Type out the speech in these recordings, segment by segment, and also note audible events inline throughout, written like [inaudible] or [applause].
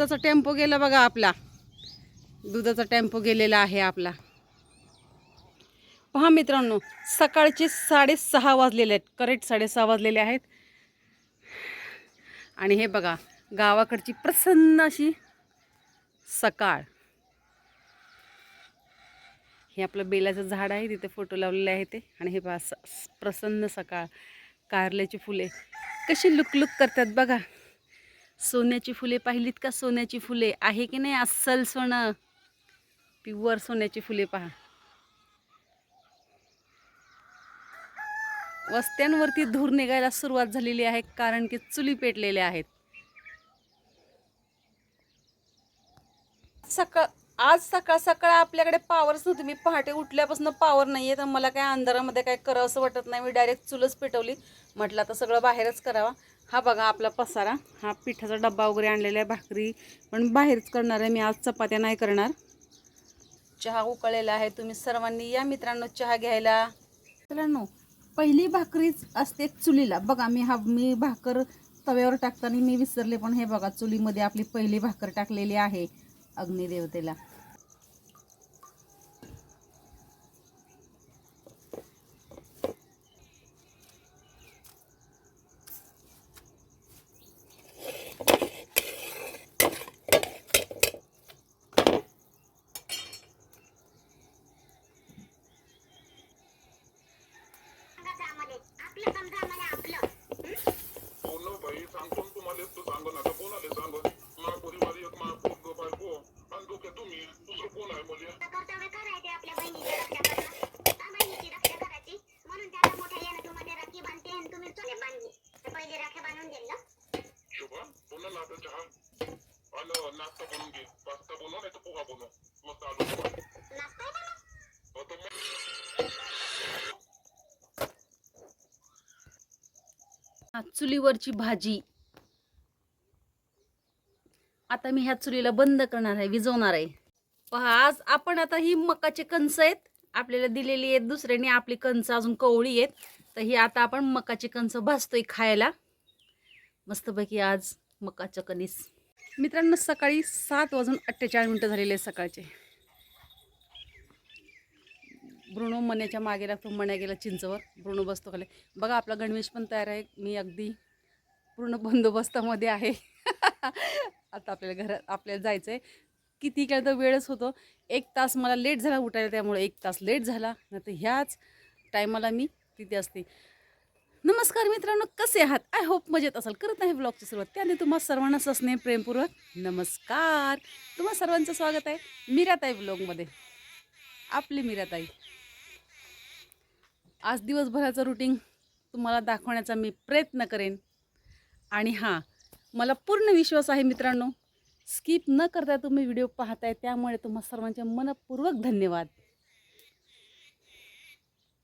दुधाचा टेम्पो गेला बघा आपला. दुधाचा टेम्पो गेलेला आहे आपला. पहा मित्रांनो सकाळचे साडेसहा वाजलेले आहेत. करेक्ट साडेसहा वाजलेले आहेत. आणि हे बघा गावाकडची प्रसन्न अशी सकाळ. हे आपलं बेलाचं झाड आहे तिथे फोटो लावलेले आहे ते. आणि हे बघा स- प्रसन्न सकाळ. कारल्याची फुले. कशी लुकलुक करतात बघा. सोन्याची फुले पाहिलीत का? सोन्याची फुले आहे की नाही? अस्सल सोनं. प्युअर सोन्याची फुले पहा. वस्त्यांवरती धूर निघायला सुरुवात झालेली आहे कारण की चुली पेटलेल्या आहेत. सकाळ आज सकाळ सकाळ आपल्याकडे पावरच नव्हती. मी पहाटे उठल्यापासून पावर नाही आहे तर मला काय अंधारामध्ये काय करावं असं वाटत नाही. मी डायरेक्ट चुलच पेटवली. म्हटलं आता सगळं बाहेरच करावा. हा बघा आपला पसारा. हा पिठाचा डब्बा वगैरे आणलेला आहे भाकरी. पण बाहेरच करणार आहे मी आज चपात्या नाही करणार. चहा उकळलेला आहे तुम्ही सर्वांनी या मित्रांनो चहा घ्यायला. मित्रांनो पहिली भाकरीच असते चुलीला. बघा मी हा मी भाकर तव्यावर टाकताना मी विसरले पण हे बघा चुलीमध्ये आपली पहिली भाकर टाकलेली आहे अग्निदेवतेला हो ना बाई सांगतो ना तुम्हाला तू सांग ना आता कोणाला सांग मा परिवार एक मा पोरग बायको आणि डोक्यात तुम्ही दुसरं कोण आहे मुली कर्तव्य करायचे आपल्या बहिणीची रक्षा करणं त्या बहिणीची रक्षा करायची म्हणून त्याला मोठ्या यानं तुम्हाला राखी बांधते आणि तुम्ही चुले बांधली तर पहिले राखी बांधून दिलं शोभा पुन्हा नाता चहा नाश्ता बनवून घे पास्ता बनव नाही तर पोहा बनव मस्त आलू पोहा. चुलीवरची भाजी. आता मी ह्या चुलीला बंद करणार आहे विजवणार आहे. पहा आज आपण आता ही मकाचे कणस आहेत. आपल्याला दिलेली आहेत दुसऱ्याने आपली कणस अजून कवळी आहेत. तर ही आता आपण मकाचे कणस भाजतोय खायला. मस्तपैकी आज मकाचं कणीस. मित्रांनो सकाळी सात वाजून अठ्ठेचाळीस मिनटं झालेले आहेत सकाळचे. ब्रुणो मण्याच्या मागे लागतो मण्या गेला चिंचवर. ब्रुणो बसतो खाली. बघा आपला गणवेश पण तयार आहे. मी अगदी पूर्ण बंदोबस्तामध्ये आहे. [laughs] आता आपल्याला घरात आपल्याला जायचं आहे किती केलं तर वेळच होतो. एक तास मला लेट झाला उठायला त्यामुळे एक तास लेट झाला. नाही तर ह्याच टायमाला मी तिथे असते. नमस्कार मित्रांनो कसे आहात? आय होप मजेत असाल. करत आहे ब्लॉगची सुरुवात. त्याने तुम्हा सर्वांना ससने प्रेमपूर्वक नमस्कार. तुम्हा सर्वांचं स्वागत आहे मीराताई ब्लॉगमध्ये आपली मीराताई. आज दिवसभराचं रुटीन तुम्हाला दाखवण्याचा मी प्रयत्न करेन. आणि हां मला पूर्ण विश्वास आहे मित्रांनो स्किप न करता तुम्ही व्हिडिओ पाहताय त्यामुळे तुम्हा सर्वांचे मनपूर्वक धन्यवाद.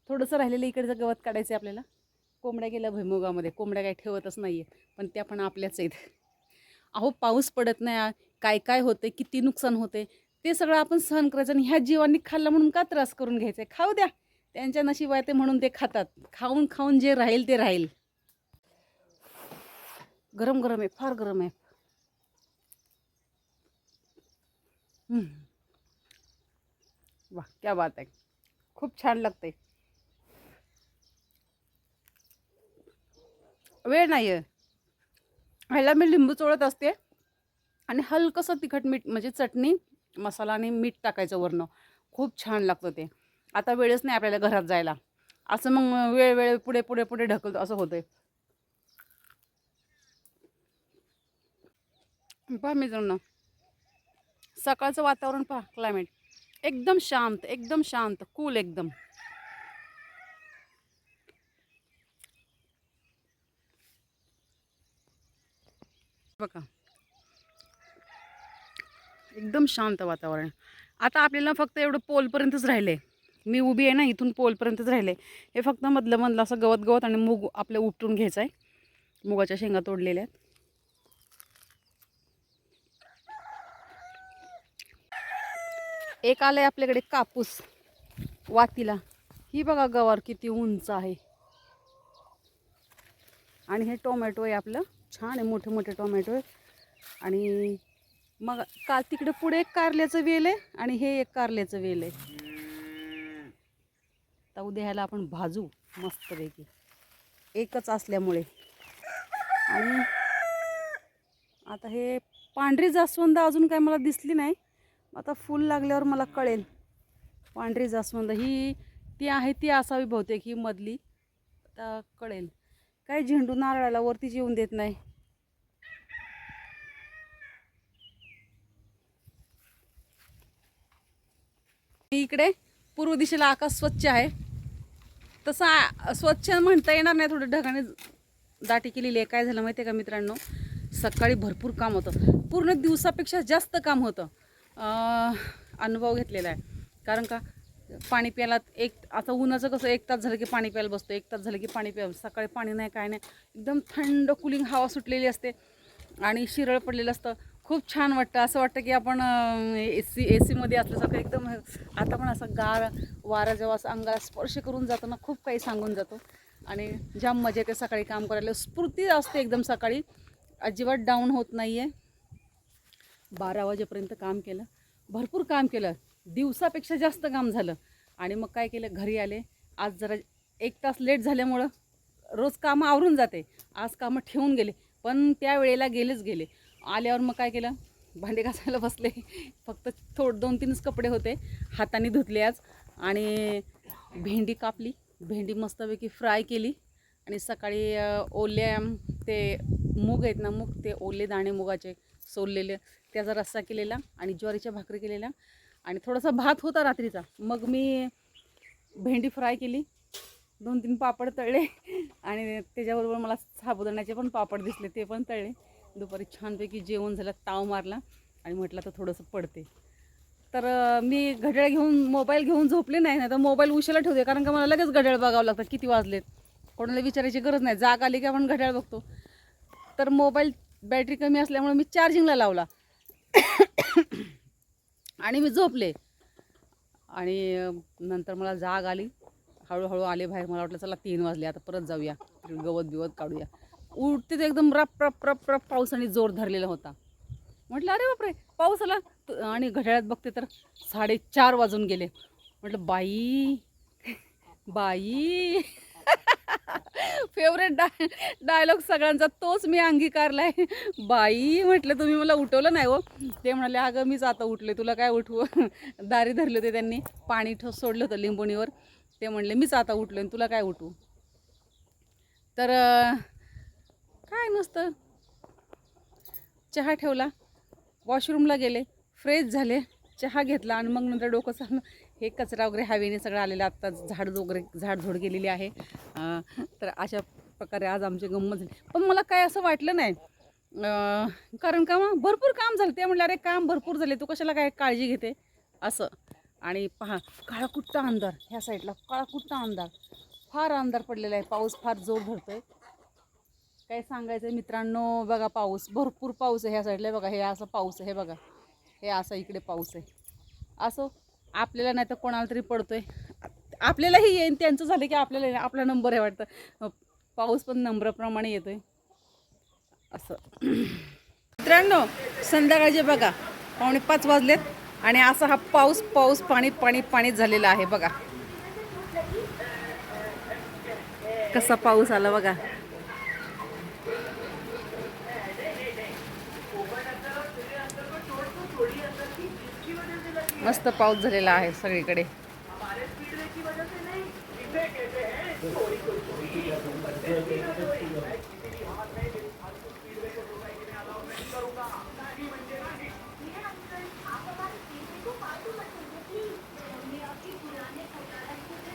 थोडंसं राहिलेलं इकडचं गवत काढायचं आहे आपल्याला. कोंबड्या गेल्या भुईमुगामध्ये. कोंबड्या काही ठेवतच नाही आहेत पण त्या पण आपल्याच आहेत. अहो पाऊस पडत नाही काय काय होते किती नुकसान होते ते सगळं आपण सहन करायचं आणि ह्या जीवांनी खाल्लं म्हणून का त्रास करून घ्यायचं? आहे खाऊ द्या. त्यांच्या नशीब आहे ते म्हणून ते खातात. खाऊन खाऊन जे राहील ते राहील. गरम गरम आहे फार गरम आहे. वा क्या बात आहे. खूप छान लागतंय. वेळ नाही आहे ह्याला मी लिंबू चोळत असते. आणि हलकंसं तिखट मीठ म्हणजे चटणी मसाला आणि मीठ टाकायचं वरनं खूप छान लागतं ते. आता वेळच नाही आपल्याला घरात जायला. असं मग वेळ वेळ पुढे पुढे पुढे ढकलतो असं होतं पहा मित्रांनो. सकाळचं वातावरण पहा क्लायमेट एकदम शांत एकदम शांत कूल एकदम. बघा. एकदम शांत वातावरण. आता आपल्याला फक्त एवढं पोलपर्यंतच राहिले मी उभी आहे ना इथून पोलपर्यंतच राहिले हे फक्त मधलं मधलं असं गवत गवत आणि मूग आपलं उपटून घ्यायचं आहे मुगाच्या शेंगा तोडलेल्या आहेत. एक आलं आहे आपल्याकडे कापूस. वातीला. ही बघा गवार किती उंच आहे. आणि हे टोमॅटो आहे आपलं. छान आहे मोठे मोठे टोमॅटो आहे. आणि मग का तिकडे पुढे एक कारल्याचं वेल आहे आणि हे एक कारल्याचं वेल आहे. तर उद्या ह्याला आपण भाजू मस्तपैकी. एकच असल्यामुळे. आणि आता हे पांढरी जास्वंद अजून काय मला दिसली नाही. आता फूल लागल्यावर मला कळेल. पांढरी जास्वंद ही ती आहे ती असावी बहुतेक ही मधली. आता कळेल. काय झेंडू नारळाला वरतीच येऊन देत नाही. इकडे पूर्व दिशेला आकाश स्वच्छ आहे. तसं स्वच्छ म्हणता येणार नाही थोडं ढगाने दाटी केलेली आहे. काय झालं माहिती आहे का मित्रांनो? सकाळी भरपूर काम होतं. पूर्ण दिवसापेक्षा जास्त काम होतं. अनुभव घेतलेला आहे. कारण का पाणी प्यायला एक आता उन्हाचं कसं एक तास झालं की पाणी प्यायला बसतो एक तास झालं की पाणी प्यायला सकाळी पाणी नाही काय नाही. एकदम थंड कुलिंग हवा सुटलेली असते. आणि शिरळ पडलेलं असतं. खूप छान वाटतं. असं वाटतं की आपण ए सी ए सीमध्ये असल्यासारखं एकदम आता पण असं गार वारा जेव्हा असं अंगाला स्पर्श करून जातो ना खूप काही सांगून जातो. आणि ज्या मजा येते सकाळी काम करायला. स्फूर्ती असते एकदम सकाळी. अजिबात डाऊन होत नाही आहे बारा वाजेपर्यंत काम केलं. भरपूर काम केलं. दिवसापेक्षा जास्त काम झालं. आणि मग काय केलं? घरी आले. आज जरा एक तास लेट झाल्यामुळं रोज कामं आवरून जाते. आज कामं ठेवून गेले. पण त्या वेळेला गेलेच गेले. आल्यावर मग काय केलं? भांडे घासायला बसले. फक्त थोड दोन तीनच कपडे होते. हाताने धुतले आज. आणि भेंडी कापली. भेंडी मस्तपैकी फ्राय केली. आणि सकाळी ओल्या ते मूग आहेत ना मूग ते ओले दाणे मुगाचे सोललेले. त्याचा रस्सा केलेला आणि ज्वारीच्या भाकरी केलेल्या. आणि थोडासा भात होता रात्रीचा. मग मी भेंडी फ्राय केली. दोन तीन पापड तळले. आणि त्याच्याबरोबर मला साबुदाण्याचे पण पापड दिसले. ते पण तळले. दुपारी छानपैकी जेवण झालं ताव मारला आणि म्हटलं तर थोडंसं पडते. तर मी घड्याळ घेऊन मोबाईल घेऊन झोपले नाही ना तर मोबाईल उशाला ठेवते कारण का मला लगेच घड्याळ बघावं लागतं किती वाजलेत. कोणाला विचारायची गरज नाही जाग आली की आपण घड्याळ बघतो. तर मोबाईल बॅटरी कमी असल्यामुळे मी चार्जिंगला लावला. आणि मी झोपले. आणि नंतर मला जाग आली. हळूहळू आले बाहेर मला वाटलं चला तीन वाजले आता परत जाऊया. गवत बिवत काढूया. उठते तर एकदम रप रप रप रप पावसाने जोर धरलेला होता. म्हटलं अरे बापरे पाऊस आला. त- आणि घड्याळात बघते तर साडेचार वाजून गेले. म्हटलं बाई बाई. फेवरेट डाय डायलॉग सगळ्यांचा तोच मी अंगीकारला आहे बाई म्हटलं तुम्ही मला उठवलं नाही हो. ते म्हणाले अगं मीच आता उठले तुला काय उठवू? दारी धरले होते त्यांनी पाणी ठो सोडलं होतं लिंबोणीवर. ते म्हणले मीच आता उठलो आणि तुला काय उठवू? तर काय नसतं. चहा ठेवला. वॉशरूमला गेले. फ्रेश झाले. चहा घेतला आणि मग नंतर डोकं सांग हे कचरा वगैरे हवेने सगळं आलेलं आत्ता झाड वगैरे झाडझोड गेलेली आहे. तर अशा प्रकारे आज आमची गंमत झाली. पण मला काय असं वाटलं नाही. कारण का मग? भरपूर काम झालं ते म्हणलं अरे काम भरपूर झाले. तू कशाला काय काळजी घेते? असं. आणि पहा काळाकुट्टा अंधार. ह्या साईडला काळाकुट्टा अंधार. फार अंधार पडलेला आहे. पाऊस फार जोर भरतो आहे काय सांगायचं मित्रांनो बघा पाऊस. भरपूर पाऊस आहे ह्या साईडला. बघा हे असं पाऊस आहे बघा. हे असं इकडे पाऊस आहे. असं आपल्याला नाही तर कोणाला तरी पडतोय. आपल्यालाही येईन. त्यांचं झालं की आपल्याला आपला नंबर आहे वाटतं. पाऊस पण नंबराप्रमाणे आहे असं. मित्रांनो संध्याकाळचे बघा पावणे पाच वाजलेत आणि असा हा पाऊस पाऊस पाणी पाणी पाणी झालेला आहे. बघा. कसा पाऊस आला बघा. मस्त पाऊस झालेला आहे सगळीकडे.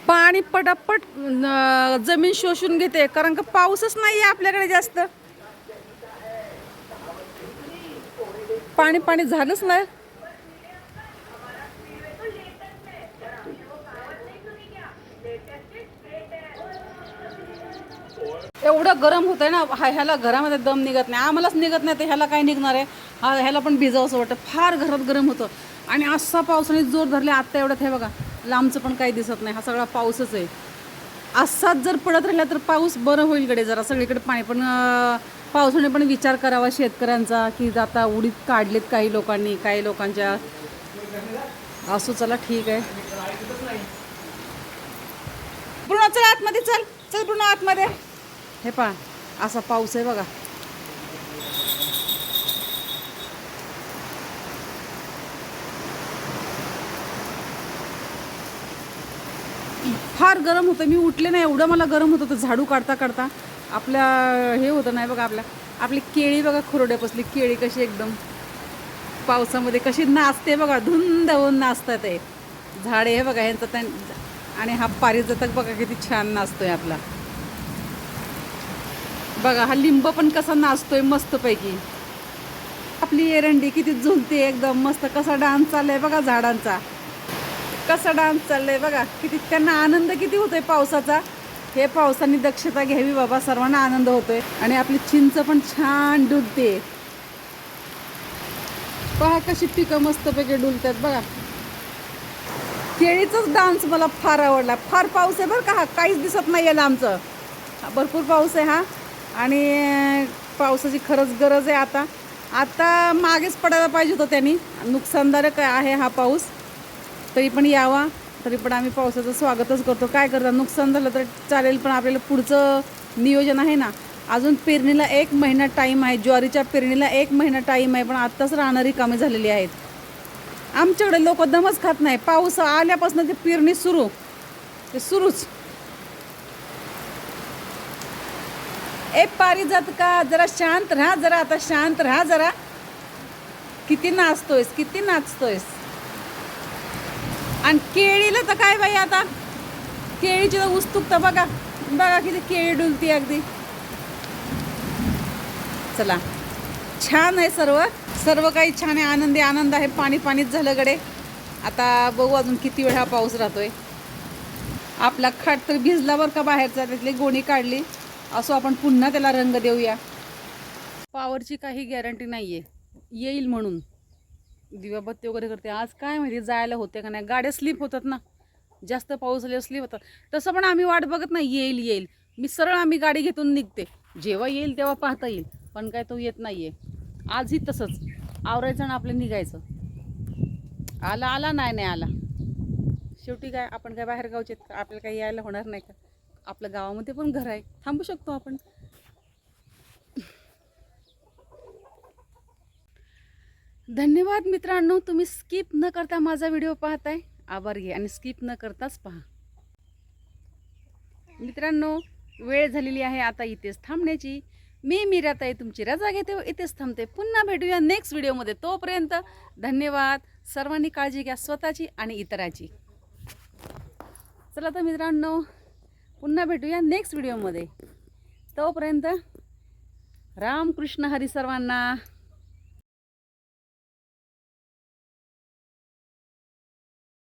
पाणी पटापट जमीन शोषून घेते कारण का पाऊसच नाही आहे आपल्याकडे जास्त. पाणी पाणी झालंच नाही. एवढं गरम होतंय ना हा ह्याला घरामध्ये दम निघत नाही. आम्हालाच निघत नाही तर ह्याला काय निघणार आहे? हा ह्याला पण भिजावंसं वाटतं. फार घरात गरम होतं. आणि असा पावसाने जोर धरले आत्ता एवढ्यात हे बघा लांबचं पण काही दिसत नाही. हा सगळा पाऊसच आहे. असाच जर पडत राहिला तर पाऊस बरं होईल कडे जरा. सगळीकडे पाणी. पण पावसाने पण विचार करावा शेतकऱ्यांचा की आता उडीद काढलेत काही लोकांनी काही लोकांच्या. असो चला ठीक आहे. पूर्ण चल आतमध्ये चल. चल पूर्ण आतमध्ये. हे पहा असा पाऊस आहे बघा फार गरम होतं मी उठले नाही एवढं मला गरम होतं तर झाडू काढता काढता आपल्या हे होतं नाही बघा आपल्या. आपली केळी बघा खुरड्या पसली. केळी कशी एकदम पावसामध्ये कशी नाचते बघा. धुंद होऊन नाचतात आहे झाडे हे बघा ह्यांचं त्यां आणि हा पारिजातक बघा किती छान नाचतोय आपला. बघा हा लिंब पण कसा नाचतोय मस्तपैकी. आपली एरंडी किती झुलते एकदम मस्त कसा डान्स चाललाय बघा झाडांचा. कसा डान्स चाललाय बघा किती त्यांना आनंद किती होतोय पावसाचा. हे पावसाने दक्षता घ्यावी बाबा सर्वांना आनंद होतोय. आणि आपली चिंच पण छान डुलते. पहा कशी पिकं मस्तपैकी डुलतात बघा. केळीचाच डान्स मला फार आवडला. फार पाऊस आहे बरं का हा काहीच दिसत नाही याला आमचं भरपूर पाऊस आहे हा. आणि पावसाची खरंच गरज आहे आता. आता मागेच पडायला पाहिजे होतं त्यांनी. नुकसानदायक आहे हा पाऊस? तरी पण यावा. तरी पण आम्ही पावसाचं स्वागतच करतो. काय करता? नुकसान झालं तर चालेल पण आपल्याला पुढचं नियोजन आहे ना. अजून पेरणीला एक महिना टाईम आहे. ज्वारीच्या पेरणीला एक महिना टाईम आहे पण आत्ताच राहणारी कामे झालेली आहेत. आमच्याकडे लोक दमच खात नाही. पाऊस आल्यापासून ते पेरणी सुरू. ते सुरूच. ए पारिजात का? जरा शांत राहा जरा आता शांत राहा जरा. किती नाचतोयस किती नाचतोयस. आणि केळीला तर काय बाई आता? केळीची तर उत्सुकता बघा बघा किती केळी डुलती अगदी. चला. छान आहे सर्व. सर्व काही छान आहे. आनंदी आनंद आहे. पाणी पाणीच झालं गडे. आता बघू अजून किती वेळा पाऊस राहतोय. आपला खाट तर भिजला बरं का बाहेरचा त्यातली गोणी काढली. असो आपण पुन्हा त्याला रंग देऊया. पावरची काही गॅरंटी नाही आहे येईल म्हणून. दिवाबत्ती वगैरे करते. आज काय माहिती जायला होते का नाही. गाड्या स्लिप होतात ना. जास्त पाऊस आल्यावर स्लिप होतात. तसं पण आम्ही वाट बघत नाही. येईल येईल. मी सरळ आम्ही गाडी घेतून निघते. जेव्हा येईल तेव्हा पाहता येईल. पण काय तो येत नाही आहे आजही तसंच. आवरायचं आणि आपलं निघायचं. आला आला नाही नाही आला. शेवटी काय आपण काय बाहेर गावचे आहेत का? आपल्याला काही यायला होणार नाही का? आपल्या गावामध्ये पण घर आहे. थांबू शकतो आपण? धन्यवाद मित्रांनो तुम्ही स्किप न करता माझा व्हिडिओ पाहताय. आभार घे आणि स्किप न करताच पहा. मित्रांनो वेळ झालेली आहे आता इथेच थांबण्याची. मी मीराताई तुमची रजा घेते व इथेच थांबते. पुन्हा भेटूया नेक्स्ट व्हिडिओमध्ये तोपर्यंत धन्यवाद. सर्वांनी काळजी घ्या स्वतःची आणि इतराची. चला तर मित्रांनो पुन्हा भेटूया नेक्स्ट व्हिडिओमध्ये तोपर्यंत रामकृष्ण हरी सर्वांना